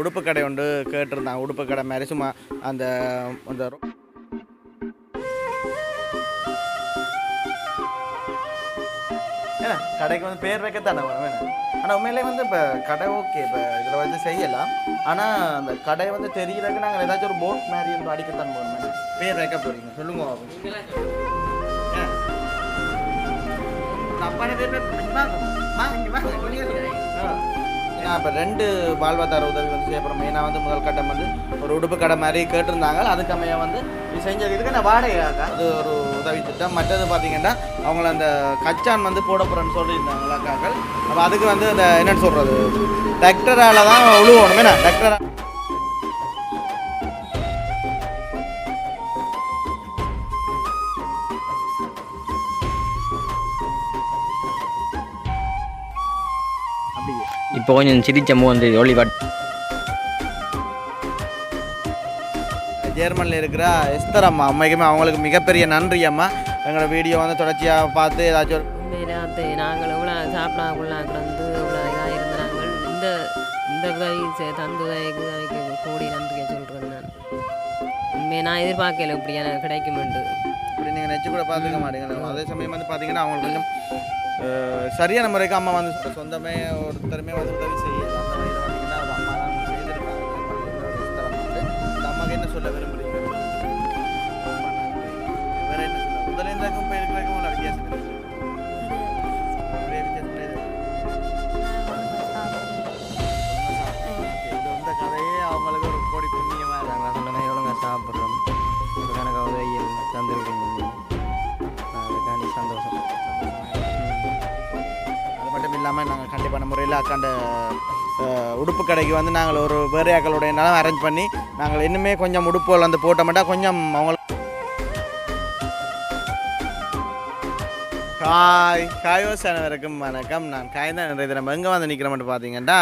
உடுப்பு கடை ஒன்று கேட்டிருந்தாங்க. உடுப்பு கடை மாதிரி சும்மா அந்த அந்த ஏன்னா கடைக்கு வந்து பேர் வைக்கத்தானே வேணும் ஆனால் உண்மையிலே வந்து இப்போ கடை ஓகே இப்போ இதில் வந்து செய்யலாம். ஆனால் அந்த கடை வந்து தெரியறதுக்கு நாங்கள் ஏதாச்சும் ஒரு போட் மாதிரி வந்து அடிக்கத்தான் போகணும் பேர் வைக்க போகிறீங்க சொல்லுங்க தப்பான பேர் வாங்க. வாங்க, ஏன்னா இப்போ ரெண்டு வாழ்வாதார உதவி வந்து செய்ய மெயினாக வந்து முதல் கட்டம் வந்து ஒரு உடுப்பு கடை மாதிரி கேட்டிருந்தாங்க. அதுக்கமைய வந்து இது செஞ்சதுக்கு நான் வாடகையாக அது ஒரு உதவி திட்டம். மற்றது பார்த்தீங்கன்னா அவங்கள அந்த கச்சான் வந்து போட போகிறேன்னு சொல்லியிருந்தாங்களா அக்காக்கள். அப்போ அதுக்கு வந்து அந்த என்னென்னு சொல்கிறது டெக்டரால் தான் உழுவணும். என்ன? டிராக்டரா கொஞ்சம் சிரிச்ச முகம் வந்து ஒளிவட் ஜெர்மனியில் இருக்கிற எஸ்தர் அம்மா அம்மைக்குமே அவங்களுக்கு மிகப்பெரிய நன்றி அம்மா. எங்களோட வீடியோ வந்து தொடர்ச்சியாக பார்த்து ஏதாச்சும் ஒரு அது நாங்கள் இவ்வளோ சாப்பிடாக்குள்ள கிடந்து இவ்வளோ இதாக இருந்த நாங்கள் இந்த இந்த உதவி தந்து உதவிக்கு கூடி நன்றியை சொல்கிறேன் நான். உண்மையை நான் எதிர்பார்க்கல இப்படி எனக்கு கிடைக்குமெண்டு இப்படி நீங்கள் நெச்சு கூட பார்த்துக்க மாட்டீங்க. அதே சமயம் வந்து பார்த்தீங்கன்னா அவங்களுக்கு கொஞ்சம் சரியான முறைக்கு அம்மா வந்து சொந்தமே ஒருத்தருமே வந்து உதவி செய்ய பண்ண முறையில் அக்காண்ட உடுப்பு கடைக்கு வந்து நாங்கள் ஒரு வேறையாக்களுடைய நிலம் அரேஞ்ச் பண்ணி நாங்கள் இன்னுமே கொஞ்சம் உடுப்புகள் வந்து போட்ட கொஞ்சம் அவங்களுக்கு காய் காயோ அனைவருக்கும் வணக்கம். நான் காய் தான் நிறைய நம்ம எங்கே வந்து நிற்கிறோம்னு பார்த்தீங்கன்னா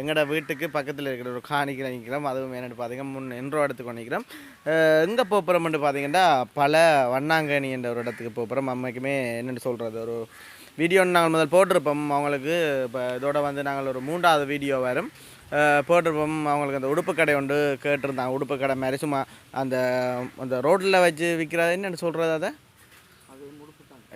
எங்களோட வீட்டுக்கு பக்கத்தில் இருக்கிற ஒரு காணிக்கு நிற்கிறோம் அதுவும் என்னென்னு பார்த்தீங்கன்னா முன் என்றோ இடத்துக்கு நிற்கிறோம் எங்கே போகிறோம்னு பார்த்தீங்கன்னா பல வண்ணாங்கனி என்ற ஒரு இடத்துக்கு போகிறோம் அம்மைக்குமே என்னென்னு சொல்கிறது ஒரு வீடியோ நாங்கள் முதல் போட்டிருப்போம். அவங்களுக்கு இப்போ இதோட வந்து நாங்கள் ஒரு மூன்றாவது வீடியோ வரும். போட்டிருப்போம். அவங்களுக்கு அந்த உடுப்பு கடை ஒன்று கேட்டிருந்தாங்க உடுப்பு கடை மாதிரி சும்மா அந்த அந்த ரோட்டில் வச்சு விற்கிறது என்னென்னு சொல்கிறது அதை?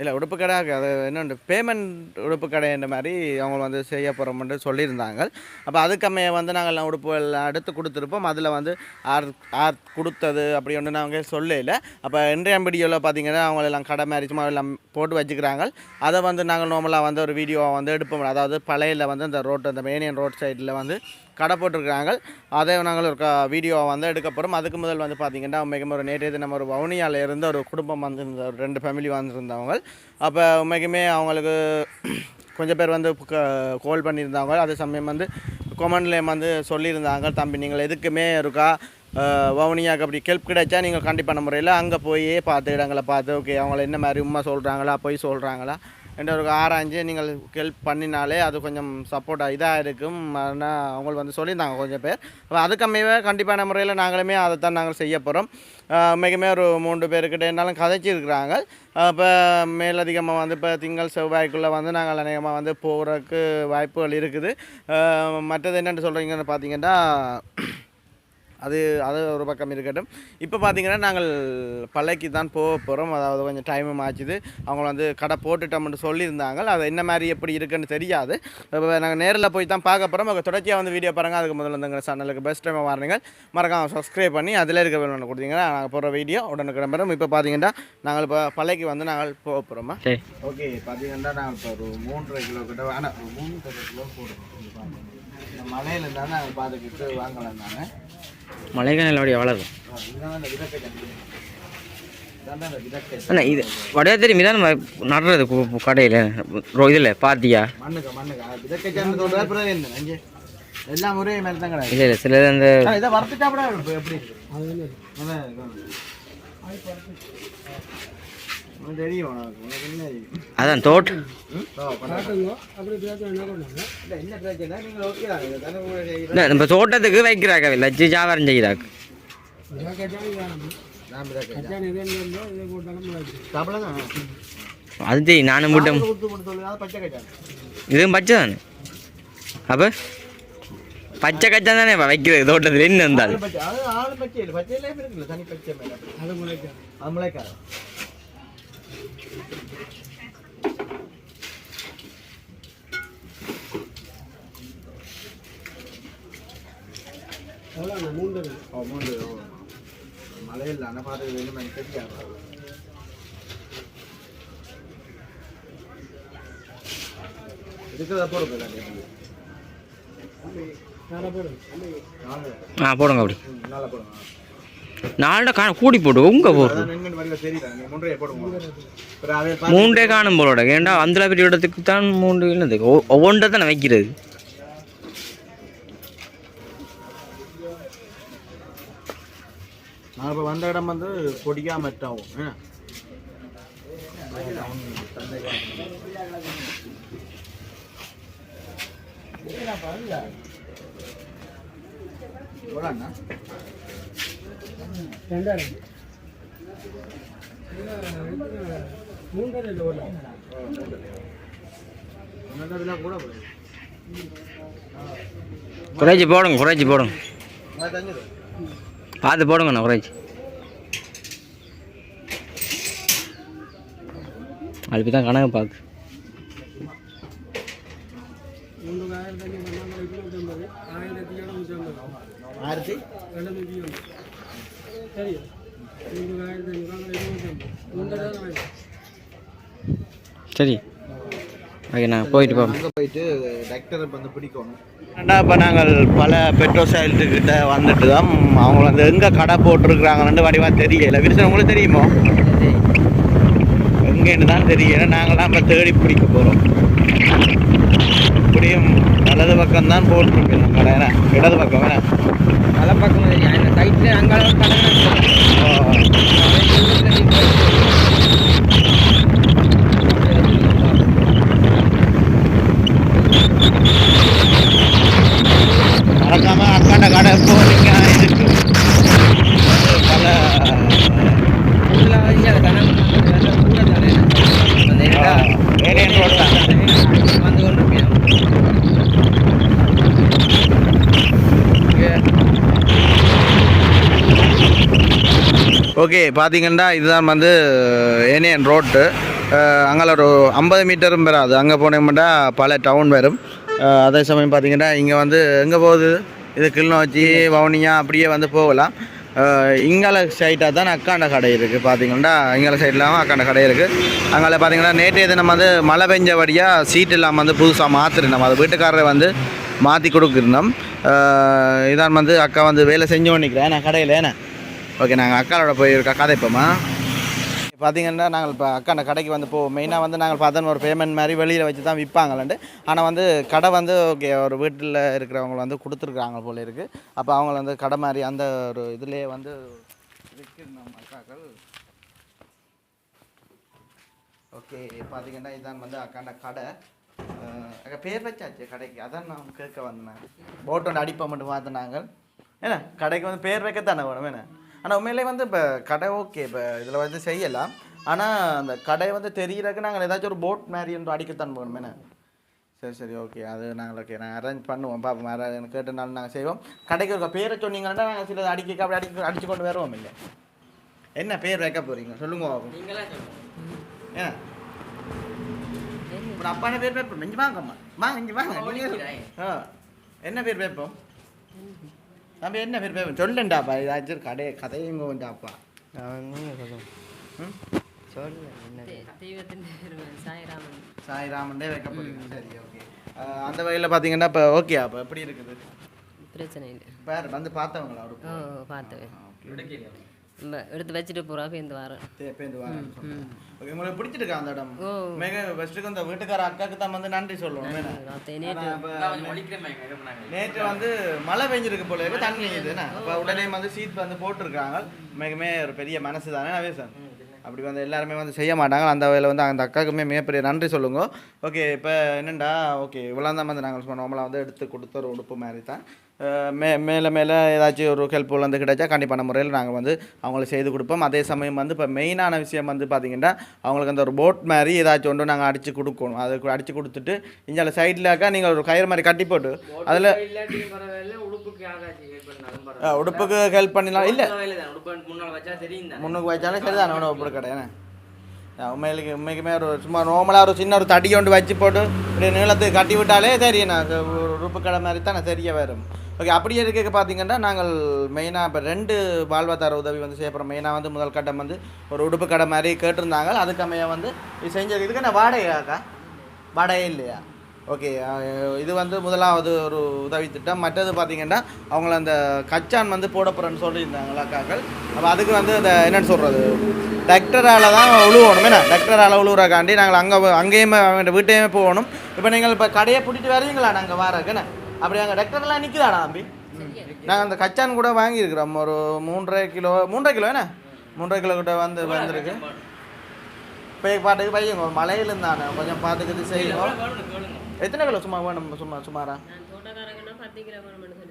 இல்லை உடுப்பு கடை அது என்னென்னு பேமெண்ட் உடுப்பு கடைன்ற மாதிரி அவங்க வந்து செய்ய போகிறோம்னு சொல்லியிருந்தாங்க. அப்போ அதுக்கம்மைய வந்து நாங்கள் எல்லாம் உடுப்புகள் எடுத்து கொடுத்துருப்போம். அதில் வந்து ஆர் ஆர் கொடுத்தது அப்படி ஒன்று நாங்கள் சொல்லல. அப்போ இன்றைய வீடியோவில் பார்த்தீங்கன்னா அவங்க எல்லாம் கடை மாதிரி சும்மா எல்லாம் போட்டு வச்சுக்கிறாங்க. அதை வந்து நாங்கள் நார்மலாக வந்து ஒரு வீடியோவை வந்து எடுப்போம். அதாவது பழையில் வந்து அந்த ரோட்டு அந்த மெயினியன் ரோட் சைடில் வந்து கடை போட்டிருக்கிறாங்க. அதை நாங்கள் ஒரு வீடியோவை வந்து எடுக்க போகிறோம் அதுக்கு முதல் வந்து பார்த்திங்கன்னா உண்மைக்குமே ஒரு நேற்றைய தினம் ஒரு வவுனியாவில் இருந்து ஒரு குடும்பம் வந்திருந்த ஒரு ரெண்டு ஃபேமிலி வந்திருந்தவங்க. அப்போ உண்மைக்குமே அவங்களுக்கு கொஞ்சம் பேர் வந்து கோல் பண்ணியிருந்தாங்க. அதே சமயம் வந்து கொமெண்ட்லேயும் வந்து சொல்லியிருந்தாங்க தம்பி நீங்கள் எதுக்குமே இருக்கா? வவுனியாவுக்கு வவுனியாக்கு அப்படி கெல்ப் கிடைச்சா நீங்கள் கண்டிப்பான முறையில் அங்கே போய் பார்த்து இடங்களை பார்த்து ஓகே அவங்கள என்ன மாதிரி உண்மை சொல்கிறாங்களா போய் சொல்கிறாங்களா என்ற ஒரு ஆராய்ஞ்சு நீங்கள் ஹெல்ப் பண்ணினாலே அது கொஞ்சம் சப்போர்ட்டாக இதாக இருக்கும். ஆனால் அவங்க வந்து சொல்லியிருந்தாங்க கொஞ்சம் பேர். அப்போ அதுக்கம்மையவே கண்டிப்பான முறையில் நாங்களுமே அதை தான் நாங்கள் செய்ய போகிறோம் மிகமே ஒரு மூன்று பேருக்கிட்ட என்னாலும் கதைச்சிருக்கிறாங்க. இப்போ மேலதிகமாக வந்து இப்போ திங்கள் செவ்வாய்க்குள்ளே வந்து நாங்கள் அநேகமாக வந்து போகிறதுக்கு வாய்ப்புகள் இருக்குது. மற்றது என்னென்னு சொல்கிறீங்கன்னு பார்த்தீங்கன்னா அது அது ஒரு பக்கம் இருக்கட்டும். இப்போ பார்த்தீங்கன்னா நாங்கள் பல்லைக்கு தான் போக போகிறோம் அதாவது கொஞ்சம் டைமும் ஆச்சுது. அவங்க வந்து கடை போட்டுட்டோம்னு சொல்லியிருந்தாங்க. அது என்ன மாதிரி எப்படி இருக்குன்னு தெரியாது. இப்போ நாங்கள் நேரில் போய் தான் பார்க்க போகிறோம் அவங்க தொடர்ச்சியாக வந்து வீடியோ பாருங்கள் அதுக்கு முதல்ல வந்து எங்கள் சேனலுக்கு பெஸ்ட் டைம் வாருங்க மறக்காம சப்ஸ்கிரைப் பண்ணி அதில் இருக்க வேணும் கொடுத்தீங்கன்னா நாங்கள் போகிற வீடியோ உடனே கிளம்புறோம் இப்போ பார்த்தீங்கன்னா நாங்கள் இப்போ பல்லைக்கு வந்து நாங்கள் போக போகிறோமா சரி. ஓகே பார்த்தீங்கன்னா நாங்கள் இப்போ ஒரு மூன்றரை கிலோ கிட்ட வேணாம் ஒரு மூன்றரை கிலோ போடுறோம். இந்த மலையில இருந்தால் நாங்கள் பார்த்துக்கிட்டு வாங்கலாம் நாங்கள் மலைக்கான அப்படியே வளரும் இதுதான் அந்த விதக்கை தண்ணி. இதான்டா அந்த விதக்கை. அண்ணா இது வடையா தெரியும் நம்ம நடுறது கடையில். இதில் பாத்தியா? எல்லாம் ஒரே மாதிரி தான் கிடையாது இல்லை இல்லை சில அந்த இதை வறுத்துட்டா கூட எப்படி இருக்கு? அதான் இதான். உனக்கு தெரியும் உனக்கு என்ன தெரியும்? அதான். இல்லை நம்ம தோட்டத்துக்கு வைக்கிறாக்க லட்சு வியாபாரம் தான். அது தெரியும் நானும் மட்டும். இதுவும் பச்சை தானே? அப்போ? பச்சை கச்சா தானே வைக்கிறது தோட்டத்தில் என்ன இருந்தாலும். மூன்று. ஓ மலையில் பார்த்து வேணும் எனக்கு தெரியாது. இருக்கிறத போடுங்க ஆ போடுங்க அப்படி. நாலு போடுங்க. நாலு கா கூடி போடு உங்க போடுறது மூன்றே காணும் போலோட. ஏன்டா அந்த பெரிய இடத்துக்கு தான் மூன்று ஒ- ஒவ்வொன்றை தானே வைக்கிறது. நான் இப்போ வந்த இடம் வந்து பொடிக்காம எட்டாகும் என்ன? எவ்வளோண்ணா மூன்றரை குறைச்சி போடுங்க குறைச்சி போடுங்க. பார்த்து போடுங்கண்ணா குறைச்சி. அதுக்கு தான் கணக்கு பார்க்கு. ஆயிரத்தி? சரி. ஓகே நான் போயிட்டு அங்கே போயிட்டு டாக்டரை வந்து பிடிக்கணும். ஏன்னா இப்போ நாங்கள் பல பெட்ரோல் சைல்ட்டுக்கிட்ட வந்துட்டு தான் அவங்க வந்து எங்கே கடை போட்டிருக்கிறாங்கன்னு வடிவாக தெரியல. விரிசன் உங்களுக்கு தெரியுமோ? எங்கேன்னு தான் தெரியல. நாங்களாம் இப்போ தேடி பிடிக்க போகிறோம் இப்படியும் வலது பக்கம் தான் போட்டிருக்கு நம்ம கடை என்ன? இடது பக்கம் என்ன? பல பக்கம் சைட்டில் அங்கே மறக்காம அக்காண்ட கடை போறீங்க இருக்கு பல ஏரியன் ரோட் தான் வந்து கொண்டிருக்கேன் ஓகே பார்த்தீங்கன்னா இதுதான் வந்து ஏனியன் ரோட்டு. அங்கே ஒரு ஐம்பது மீட்டரும் பெறாது. அங்கே போனோம்னா பல டவுன் வரும். அதே சமயம் பார்த்தீங்கன்னா இங்கே வந்து எங்கே போகுது? இது கிளிநொச்சி வவுனியா அப்படியே வந்து போகலாம். இங்கால சைட்டாக தான் அக்காண்ட கடை இருக்குது பார்த்தீங்கன்னா இங்கால சைட்லாம் அக்காண்ட கடை இருக்குது அங்கால பார்த்தீங்கன்னா நேற்றைய தினம் வந்து மழை பெஞ்சபடியாக சீட் இல்லாமல் வந்து புதுசாக மாற்றிருந்தோம் அது வீட்டுக்காரரை வந்து மாற்றி கொடுக்குறோம் இதான் வந்து அக்கா வந்து வேலை செஞ்சு நிற்கிறேன் நான் கடையில் ஏன்னா ஓகே நாங்கள் அக்காவோட போய் இருக்கா கதைப்போமா பார்த்தீங்கன்னா நாங்கள் இப்போ அக்காண்ட கடைக்கு வந்து போவோம் மெயினாக வந்து நாங்கள் பார்த்தோன்னு ஒரு பேமெண்ட் மாதிரி வெளியில் வச்சு தான் விற்பாங்களாண்டு ஆனால் வந்து கடை வந்து ஓகே ஒரு வீட்டில் இருக்கிறவங்க வந்து கொடுத்துருக்குறாங்க போல இருக்குது அப்போ அவங்க வந்து கடை மாதிரி அந்த ஒரு இதுலேயே வந்து விற்கிறோம் அக்காக்கள். ஓகே பார்த்தீங்கன்னா இதுதான் வந்து அக்காண்ட கடை. அங்கே அக்கா பேர் வச்சாச்சு கடைக்கு. அதான் நான் கேட்க வந்தேன். போட் அடிப்பை மட்டும் பார்த்தேன் நாங்கள். ஏன்னா கடைக்கு வந்து பேர் வைக்கத்தானே வேணும் என்ன? ஆனால் உண்மையிலே வந்து இப்போ கடை ஓகே இப்போ இதில் வந்து செய்யலாம். ஆனால் அந்த கடை வந்து தெரியறதுக்கு நாங்கள் ஏதாச்சும் ஒரு போட் மாதிரி ஒன்று அடிக்கத்தான் போகணும் என்ன? சரி சரி ஓகே அது நாங்கள் ஓகே நாங்கள் அரேஞ்ச் பண்ணுவோம். பார்ப்போம் வேறு எனக்கு கேட்டனாலும் நாங்கள் செய்வோம். கடைக்கு ஒரு பேரை சொன்னீங்கன்னா நாங்கள் சில அடிக்க அப்படி அடிக்க அடிச்சு கொண்டு வருவோம் இல்லை என்ன பேர் வைக்க போகிறீங்க சொல்லுங்க பாப்போம். ஏன்? இப்போ அப்பான பேர் வைப்போம். இங்கே வாங்கம்மா. வாங்க இங்கே வாங்க. என்ன பேர் வைப்போம்? நம்ம என்ன பேர் சொல்லுண்டாப்பா ஏதாச்சும் கடை கதையுங்க உண்டாப்பா ம்? சொல்லு என்ன தெய்வத்தின் சாய்ராமன். சாய்ராமன்டே வைக்க போறீங்க சரி ஓகே. அந்த வகையில் பார்த்தீங்கன்னா இப்போ ஓகே அப்போ எப்படி இருக்குது? பிரச்சனை இல்லை. பேர் வந்து பார்த்தவங்களா அவரு பார்த்தேன். எடுத்து வச்சுட்டு போகிறா பேருந்து வரேன். பேருந்து வரேன் ஓகே உங்களுக்கு பிடிச்சிருக்கா அந்த இடம்? மிக ஃபஸ்ட்டுக்கு இந்த வீட்டுக்கார அக்காக்கு தான் வந்து நன்றி சொல்லணும் நேற்று இப்ப வந்து மழை பெஞ்சிருக்கு போல இருக்கு தண்ணி இதுன்னு அப்போ உடனே வந்து சீட் வந்து போட்டிருக்காங்க. மிகமே ஒரு பெரிய மனசு தானே நவேசன் அப்படி வந்து எல்லாருமே வந்து செய்ய மாட்டாங்க. அந்த வகையில் வந்து அந்த அக்காவுக்குமே மிகப்பெரிய நன்றி சொல்லுங்க. ஓகே இப்போ என்னண்டா? ஓகே இவ்வளோ தான் வந்து நாங்கள் நார்மலாக வந்து எடுத்து கொடுத்த ஒரு உடுப்பு மாதிரி தான். மே மேலே மேலே ஏதாச்சும் ஒரு ஹெல்ப் வந்து கிடைச்சா கண்டிப்பான முறையில் நாங்கள் வந்து அவங்களுக்கு செய்து கொடுப்போம். அதே சமயம் வந்து இப்போ மெயினான விஷயம் வந்து பார்த்திங்கன்னா அவங்களுக்கு அந்த ஒரு போட் மாதிரி ஏதாச்சும் ஒன்று நாங்கள் அடித்து கொடுக்கணும். அதுக்கு அடித்து கொடுத்துட்டு இங்கே சைட்லக்கா நீங்கள் ஒரு கயிறு மாதிரி கட்டி போட்டு அதில் உடுப்புக்கு ஹெல்ப் பண்ணிடலாம். இல்லை. முன்னுக்கு வச்சாலும் சரிதான் அவனை ஒப்பிட கிடையாது உண்மையிலுக்கு உண்மைக்குமே ஒரு சும்மா நார்மலாக ஒரு சின்ன ஒரு தடி கொண்டு வச்சு போட்டு இப்படி நீளத்துக்கு கட்டி விட்டாலே தெரியும் நான் கடை மாதிரி தான் நான் தெரிய வரும். ஓகே அப்படியே இருக்க பார்த்தீங்கன்னா நாங்கள் மெயினாக இப்போ ரெண்டு வாழ்வாதார உதவி வந்து செய்யப்படுறோம் மெயினாக வந்து முதல் கட்டம் வந்து ஒரு உடுப்பு கடை மாதிரி கேட்டிருந்தாங்க. அதுக்கமைய வந்து இது செஞ்சது இதுக்கு என்ன வாடகையாக்கா வாடகை இல்லையா? ஓகே இது வந்து முதலாவது ஒரு உதவி திட்டம். மற்றது பார்த்தீங்கன்னா அவங்கள அந்த கச்சான் வந்து போட போகிறேன்னு சொல்லியிருந்தாங்களா அக்காக்கள் அப்போ அதுக்கு வந்து இந்த என்னென்னு சொல்கிறது டாக்டரால் தான் உழுவணும். என்ன? டாக்டரால் உழுவுறக்காண்டி நாங்கள் அங்கே அங்கேயுமே அவங்க வீட்டையுமே போகணும். இப்போ நீங்கள் இப்போ கடையை பிடிச்சிட்டு வரீங்களா நாங்கள் வாரக்குன்னு அப்படி அங்கே டாக்டர்லாம் நிற்கிறாடா தம்பி? நாங்கள் அந்த கச்சான் கூட வாங்கியிருக்கிறோம். ஒரு மூன்றரை கிலோ மூன்றரை கிலோ என்ன? மூன்றரை கிலோ கிட்ட வந்து வந்திருக்கு. இப்போ பாட்டுக்கு பையன் மலையில கொஞ்சம் பார்த்துக்கிட்டு செய்யணும் எத்தனை கிலோ சும்மா வேணும் சும்மா சுமாரா?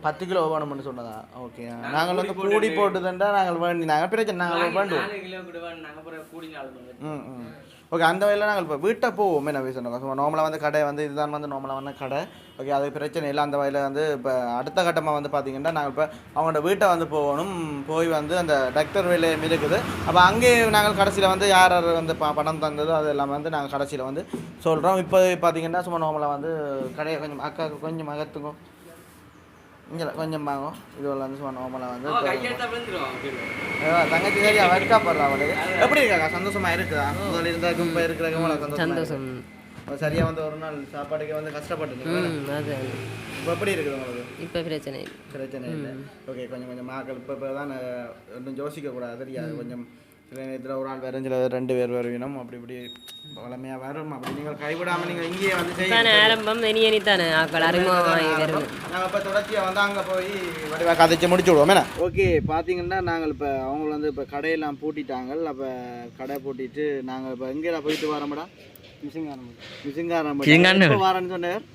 பத்து கிலோ வேணும்னு சொன்னதா? ஓகே நாங்கள் வந்து கூடி போட்டுதுண்டா நாங்கள் வேண்டி நாங்கள் பிரச்சனை நாங்கள் வேண்டுவோம். நாலு கிலோ கூட வேணும். நாங்கள் அப்புறம் கூடி நாலு மணி ம் ம். ஓகே அந்த வகையில் நாங்கள் இப்போ வீட்டை போவோம் என்ன சொன்னோம் சும்மா நார்மலாக வந்து கடை வந்து இதுதான் வந்து நார்மலாக வந்து கடை. ஓகே அது பிரச்சனை இல்லை. அந்த வகையில் வந்து இப்போ அடுத்த கட்டமாக வந்து பார்த்தீங்கன்னா நாங்கள் இப்போ அவங்களோட வீட்டை வந்து போகணும். போய் வந்து அந்த டாக்டர் வேலை இருக்குது அப்போ அங்கே நாங்கள் கடைசியில் வந்து யார் யார் வந்து ப பணம் தந்ததோ அது எல்லாமே வந்து நாங்கள் கடைசியில் வந்து சொல்கிறோம் இப்போ பார்த்தீங்கன்னா சும்மா நார்மலாக வந்து கடையை கொஞ்சம் அக்கா கொஞ்சம் மகத்துக்கும் இங்கே கொஞ்சம் வாங்கும் இதுவெல்லாம் வந்து சும்மா நார்மலாக வந்து தங்கச்சி சரியா வெட்கா படுறா அவளுக்கு எப்படி இருக்காக்கா சந்தோஷமா இருக்குதா முதல்ல இருந்தாக்கும் இப்போ இருக்கிறவங்க சந்தோஷம் சந்தோஷம் சரியா வந்து ஒரு நாள் சாப்பாட்டுக்கு வந்து கஷ்டப்பட்டு இப்போ எப்படி இருக்குது உங்களுக்கு இப்போ பிரச்சனை இல்லை பிரச்சனை இல்லை ஓகே கொஞ்சம் கொஞ்சம் மாக்கள் இப்போ இப்போ தான் ஒன்றும் யோசிக்க கூடாது தெரியாது கொஞ்சம் சில நேரத்தில் ஒரு ஆள் வரும் சில ரெண்டு பேர் வருவினோம். அப்படி இப்படி வளமையாக வரும். அப்படி நீங்கள் கைவிடாமல் நீங்கள் இங்கேயே வந்து செய்ய தானே ஆரம்பம் இனி இனி தானே ஆக்கள் அறிமுகமாகி வருது நாங்கள் இப்போ தொடர்ச்சியாக வந்து அங்கே போய் வடிவா கதைச்சு முடிச்சு விடுவோம். என்ன? ஓகே பார்த்தீங்கன்னா நாங்கள் இப்போ அவங்க வந்து இப்போ கடையெல்லாம் பூட்டிட்டாங்க. அப்போ கடை பூட்டிட்டு நாங்கள் இப்போ எங்கேடா போயிட்டு வரோம்டா மிஷிங்காரம் மிசிங்காரம். எப்போ வரேன்னு சொன்னார்?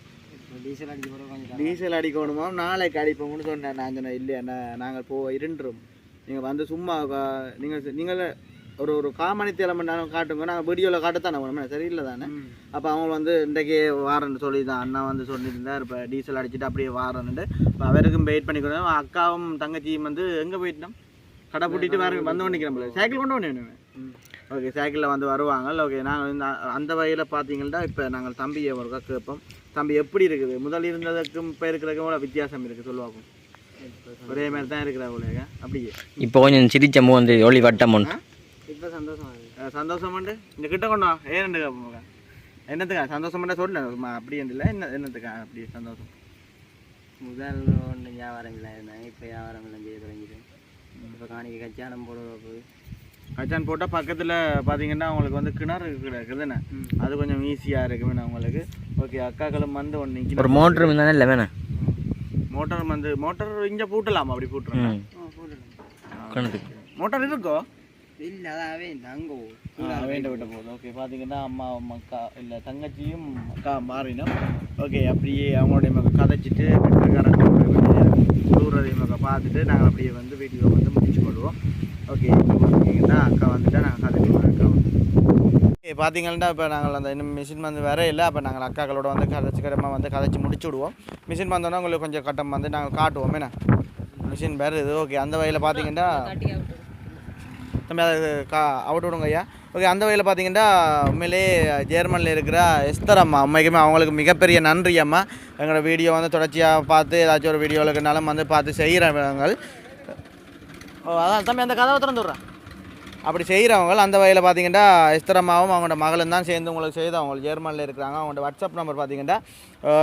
டீசல் கொஞ்சம் டீசல் அடிக்கணுமா? நாளைக்கு அடிப்போம்னு சொன்னேன். நான் சொன்னேன் இல்லையா? நாங்கள் போ இருண்டுரும் நீங்கள் வந்து சும்மா நீங்கள் நீங்கள் ஒரு ஒரு காமணி தேலம் நேரம் காட்டுங்க. நாங்கள் வீடியோவில் காட்டத்தானே வேணும் சரியில்லை தானே? அப்போ அவங்க வந்து இன்றைக்கே வாரன்னு சொல்லி தான் அண்ணா வந்து சொல்லியிருந்தார் இப்போ டீசல் அடிச்சுட்டு அப்படியே வாரன்னுட்டு. இப்போ அவருக்கும் வெயிட் பண்ணிக்கிறோம் அக்காவும் தங்கச்சியும் வந்து எங்கே போயிட்டோம்? கடை பூட்டிட்டு வர வந்து போல சைக்கிள் கொண்டு வேணுமே ஓகே சைக்கிளில் வந்து வருவாங்க. ஓகே நாங்கள் இந்த அந்த வகையில் பார்த்தீங்கன்னா இப்போ நாங்கள் தம்பியை ஒரு கேட்போம். தம்பி எப்படி இருக்குது? முதல் இருந்ததுக்கும் இப்போ இருக்கிறதுக்கும் வித்தியாசம் இருக்குது சொல்லுவாங்க. ஒரே மாதிரி தான் இருக்கிற உலக அப்படியே. இப்போ கொஞ்சம் சிரிச்ச மூ வந்து ஒளி வட்டம் ஒன்று இப்போ சந்தோஷமா சந்தோஷம் உண்டு இந்த கிட்ட கொண்டு கேட்போம் என்னத்துக்கா? சந்தோஷம் பண்ண சொல்ல. சும்மா அப்படி இல்லை என்ன என்னத்துக்கா? அப்படி சந்தோஷம். முதல் ஒன்று வியாபாரம் இல்லை. இருந்தாங்க இப்போ வியாபாரம் எல்லாம் செய்ய தொடங்கிட்டு இப்போ காணிக்க கச்சானம் போடுற போய் கச்சான் போட்டால் பக்கத்தில் பார்த்தீங்கன்னா அவங்களுக்கு வந்து கிணறு இருக்குதுன்னு அது கொஞ்சம் ஈஸியாக இருக்குமே அவங்களுக்கு ஓகே அக்காக்களும் வந்து ஒன்று ஒரு மோட்ரு தானே இல்லை வேணாம் மோட்டார் வந்து மோட்டார் இங்கே பூட்டலாமா? அப்படி கணக்கு மோட்டார் இருக்கோ? இல்லை அதாவே அங்கே வேண்ட விட்ட போகுது ஓகே பார்த்தீங்கன்னா அம்மா அக்கா இல்லை தங்கச்சியும் அக்கா மாறினோம். ஓகே அப்படியே அவங்களுடைய மக கதைச்சிட்டு தூரதை மக பார்த்துட்டு நாங்கள் அப்படியே வந்து வீடியோ வந்து முடிச்சு கொள்வோம். ஓகே இப்போ பார்த்தீங்கன்னா அக்கா வந்துட்டா நாங்கள் கதைக்கிறோம் அக்கா பார்த்தீங்கன்னா இப்போ நாங்கள் அந்த இன்னும் மிஷின் வந்து வேற இல்லை அப்போ நாங்கள் அக்காக்களோட வந்து கதைச்சிக்கிறமா வந்து கதைச்சி முடிச்சு விடுவோம் மிஷின் வந்தோன்னா உங்களுக்கு கொஞ்சம் கட்டம் வந்து நாங்கள் காட்டுவோம். என்ன? மிஷின் வேறு இது ஓகே அந்த வகையில் பார்த்தீங்கன்னா தம்பி அதை கா அவுட் விடுங்க ஐயா. ஓகே அந்த வகையில் பார்த்தீங்கன்னா உண்மையிலே ஜெர்மனில் இருக்கிற எஸ்தர் அம்மா உண்மைக்குமே அவங்களுக்கு மிகப்பெரிய நன்றி அம்மா. எங்களோட வீடியோ வந்து தொடர்ச்சியாக பார்த்து ஏதாச்சும் ஒரு வீடியோவில் இருக்கனாலும் வந்து பார்த்து செய்கிறாங்க ஓ அதான் தம்பி அந்த கதவை திறந்து விட்றேன் அப்படி செய்கிறவங்க அந்த வகையில் பார்த்தீங்கன்னா எஸ்தர் அம்மாவும் அவங்களோட மகளும் தான் சேர்ந்து உங்களுக்கு செய்து அவங்க ஜெர்மனியில் இருக்கிறாங்க. அவங்களோட வாட்ஸ்அப் நம்பர் பார்த்தீங்கன்னா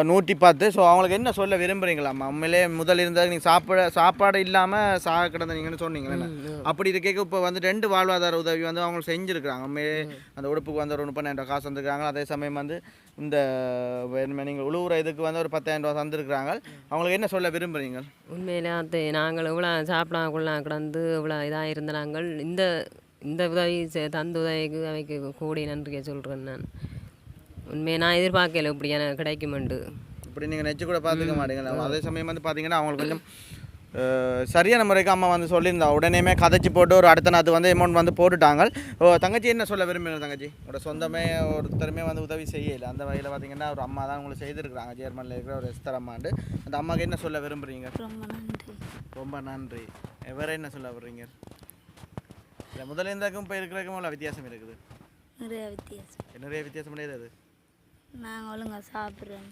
நூற்றி பத்து ஸோ அவங்களுக்கு என்ன சொல்ல விரும்புகிறீங்களாம்மா உண்மையிலே முதல் இருந்தது நீங்கள் சாப்பிட சாப்பாடு இல்லாமல் சா கிடந்தீங்கன்னு சொன்னீங்களே அப்படி இருக்க இப்போ வந்து ரெண்டு வாழ்வாதார உதவி வந்து அவங்க செஞ்சுருக்கிறாங்க. உண்மையே அந்த உடுப்புக்கு வந்து ஒரு முப்பதாயிரம் காசு வந்துருக்காங்க அதே சமயம் வந்து இந்த நீங்கள் உழுவுற இதுக்கு வந்து ஒரு பத்தாயிரம் ரூபா தந்துருக்குறாங்க. அவங்களுக்கு என்ன சொல்ல விரும்புகிறீங்க உண்மையிலே நாங்கள் இவ்வளோ சாப்பிடாம கொள்ள கிடந்து இவ்வளோ இதாக இருந்த நாங்கள் இந்த இந்த உதவி செ- தந்த உதவிக்கு அவைக்கு கூடி நன்றியை சொல்கிறேன் நான். உண்மையை நான் எதிர்பார்க்கல இப்படி எனக்கு கிடைக்குமெண்டு இப்படி நீங்கள் நெச்சு கூட பார்த்துக்க மாட்டீங்களா? அதே சமயம் வந்து பார்த்தீங்கன்னா அவங்களுக்கு கொஞ்சம் சரியான முறைக்கு அம்மா வந்து சொல்லியிருந்தா உடனேமே கதைச்சி போட்டு ஒரு அடுத்த நாத்து வந்து அமௌண்ட் வந்து போட்டுட்டாங்க. ஓ தங்கச்சி என்ன சொல்ல விரும்புகிறீங்க தங்கச்சி? உங்களோட சொந்தமே ஒருத்தருமே வந்து உதவி செய்யலை. அந்த வகையில் பார்த்தீங்கன்னா ஒரு அம்மா தான் உங்களுக்கு செய்திருக்கிறாங்க. ஜெர்மனியில் இருக்கிற ஒரு எஸ்தர் அம்மாண்டு. அந்த அம்மாவுக்கு என்ன சொல்ல விரும்புகிறீங்க ரொம்ப நன்றி. ரொம்ப நன்றி. வேற என்ன சொல்ல வர்றீங்க இல்லை முதல்ல இருந்தாக்கும் இப்போ இருக்கிறதுக்கும் உள்ள வித்தியாசம் இருக்குது. நிறைய வித்தியாசம். நிறைய வித்தியாசம் கிடையாது அது நாங்கள் ஒழுங்காக சாப்பிட்றோம்.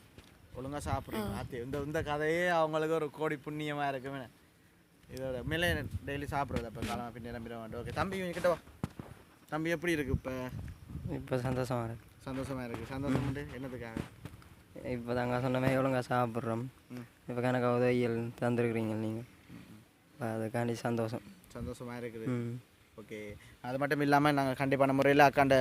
ஒழுங்காக சாப்பிட்றீங்க அது இந்த இந்த கதையே அவங்களுக்கு ஒரு கோடி புண்ணியமாக இருக்குமே. இதோட மேலே டெய்லி சாப்பிட்றது அப்போ காலம் பின்னே நம்பிட மாட்டோம். ஓகே தம்பி கிட்ட வா. தம்பி எப்படி இருக்கு இப்போ? இப்போ சந்தோஷமாக இருக்கு. சந்தோஷமா இருக்கு. சந்தோஷம் உண்டு. என்னதுக்காக இப்போ தாங்க சொன்ன மாதிரி ஒழுங்காக சாப்பிட்றோம். இப்போ கணக்கு உதவிகள் தந்துருக்குறீங்க நீங்கள் அதுக்காண்டி சந்தோஷம். சந்தோஷமா இருக்குது. ஓகே. அது மட்டும் இல்லாமல் நாங்கள் கண்டிப்பான முறையில் அக்காண்ட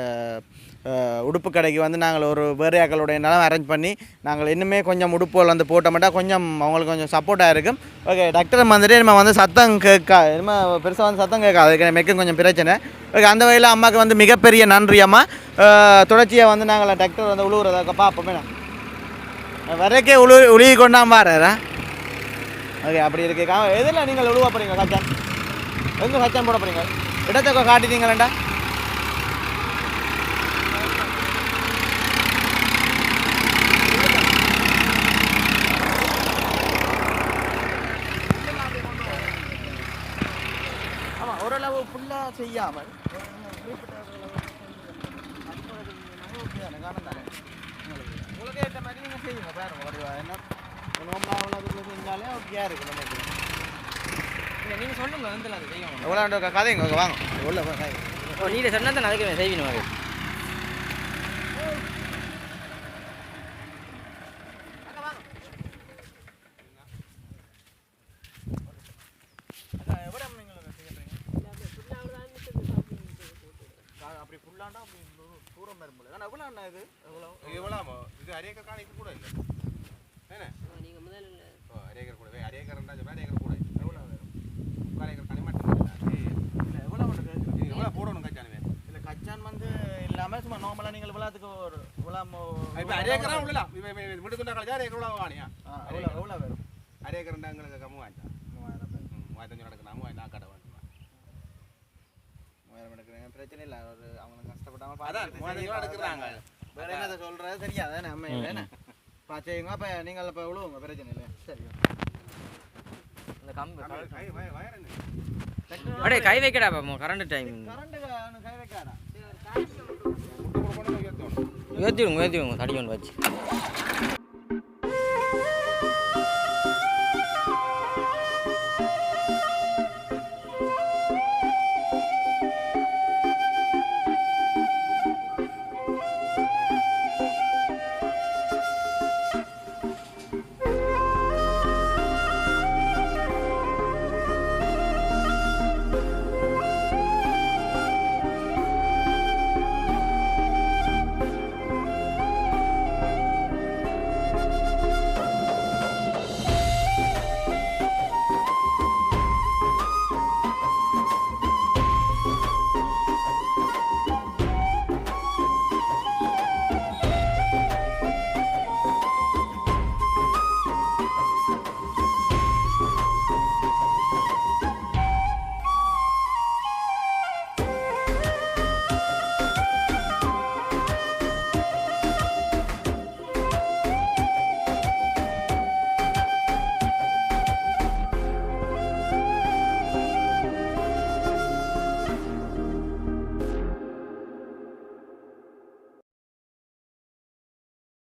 உடுப்பு கடைக்கு வந்து நாங்கள் ஒரு வேறையாக்களுடைய நிலம் அரேஞ்ச் பண்ணி நாங்கள் இன்னுமே கொஞ்சம் உடுப்புகள் வந்து போட்ட மாட்டா கொஞ்சம் அவங்களுக்கு கொஞ்சம் சப்போர்ட்டாக இருக்கும். ஓகே டாக்டர் வந்துட்டு நம்ம வந்து சத்தம் கேட்கா நம்ம பெருசாக வந்து சத்தம் கேட்காது. அதுக்கு மெக்கும் கொஞ்சம் பிரச்சனை. ஓகே அந்த வகையில் அம்மாவுக்கு வந்து மிகப்பெரிய நன்றி அம்மா. தொடர்ச்சியாக வந்து நாங்கள் டாக்டர் வந்து உழுவுறதாக்க பார்ப்போமே வரைக்கே உழு உழுகி கொண்டாம வாரா ஓகே அப்படி இருக்கு. எதில் நீங்கள் உழுவ போகிறீங்க கச்சான் எங்கே கச்சான் போட போகிறீங்க இடத்தை காட்டிட்டீங்களேண்டா ஆமாம் ஓரளவு ஃபுல்லாக செய்யாமல் உங்களுக்கு ஏற்ற மாதிரி நீங்கள் செய்யுங்க பாருங்க என்ன நோம்பா அவ்வளோ செஞ்சாலே ஓகே இருக்கு நமக்கு நீங்கள் சொல்லுங்க வந்து அது செய்யும் எவ்வளோ கதைங்க? வாங்க. உள்ள ஓ நீங்கள் சொன்னால் தான் அதுக்கு செய்வீங்க அது எவ்வளோ நீங்கள் செய்யறீங்க அப்படி ஃபுல்லாண்டா அப்படி தூரம் வரும் போல ஆனால் எவ்வளோ அண்ணா இது? எவ்வளோ எவ்வளோ இது அரியக்கர் காணிக்கு கூட இல்லை என்ன நீங்கள் முதல்ல ஓ அரியக்கர் கூட அரியக்கர் சொன்னால் அரியக்கர் கூட எவ்வளோ வரும் முக்கால் ஏக்கர் கனி மட்டும் இல்லை இல்லை எவ்வளோ ஒன்று கேட்குறேன் இது எவ்வளோ போடணும் கச்சானுவே இல்லை கச்சான் வந்து இல்லாமல் சும்மா நார்மலாக நீங்கள் விழாத்துக்கு ஒரு விழா இப்போ அரியக்கரா உள்ளல விட்டு துண்டா கழிச்சா அரியக்கர் உள்ள வாணியா எவ்வளோ எவ்வளோ வரும் அரியக்கர் எங்களுக்கு கம்மி வாங்கிட்டா மூவாயிரம் பேர் மூவாயிரத்தஞ்சு நடக்குது மூவாயிரம் நான் கடை வாங்கிட்டேன் மூவாயிரம் எடுக்கிறேன் பிரச்சனை இல்லை ஒரு அவங்க கஷ்டப்பட்டாமல் அதான் ரூபா எடுக்கிறாங்க வேற என்னதை சொல்கிறது தெரியாது நம்ம என்ன பாச்சைங்க அப்போ நீங்கள் இப்போ விழுவுங்க பிரச்சனை இல்லை சரி இந்த கம்பு கை என்ன? அப்படியே வைக்கடா பாப்போம் கரண்ட் டைம் கரண்ட் கை வைக்காடா முட்டை கொடுக்கணும் உயர்த்தணும் ஏற்றி